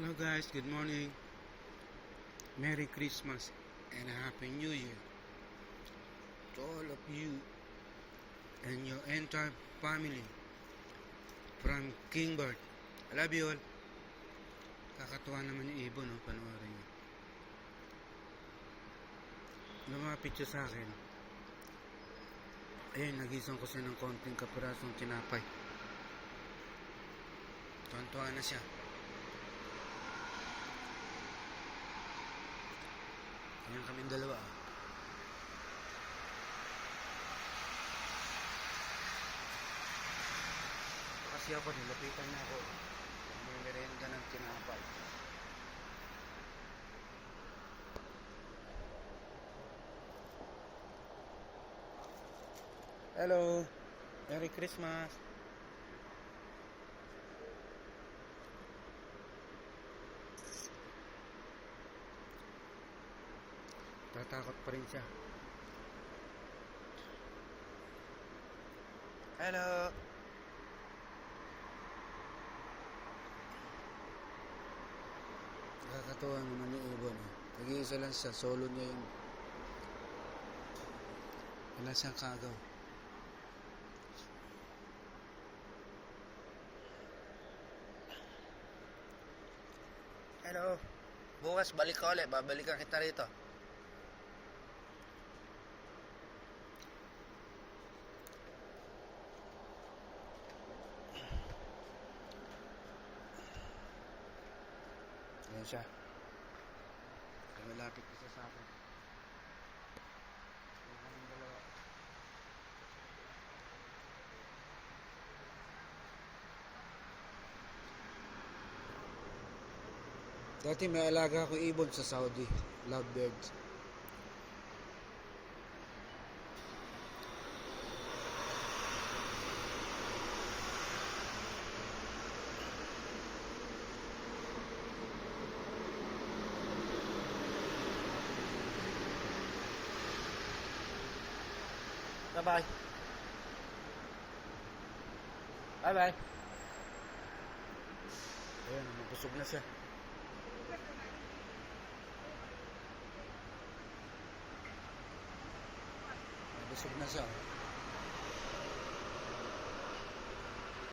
Hello guys, good morning. Merry Christmas and a Happy New Year to all of you and your entire family from Kingbird. I love you all. Kakatuwa naman yung ibon, no? Panoorin niyo. Lumapit siya sa akin. Ayun, nagisang ko siya ng konting kapirasong tinapay. Tuwan-tuwa na siya. Ayan kaming dalawa. Kasi ako, nilapitan niya ako. May merenda ng tinapay. Hello. Merry Christmas. Tatakot pa rin siya. Hello. Nakakatuwa naman yung ibon. Eh. Nag-iisa lang siya. Solo niya yung... Wala siyang kagaw. Hello. Bukas balik ka ulit. Babalikan kita rito. Ayan siya. Malapit isa sa akin. Dati may alaga ako ibon sa Saudi. Lovebirds. Bye-bye. Bye-bye. Ayan, mabusog na siya. Mabusog na siya.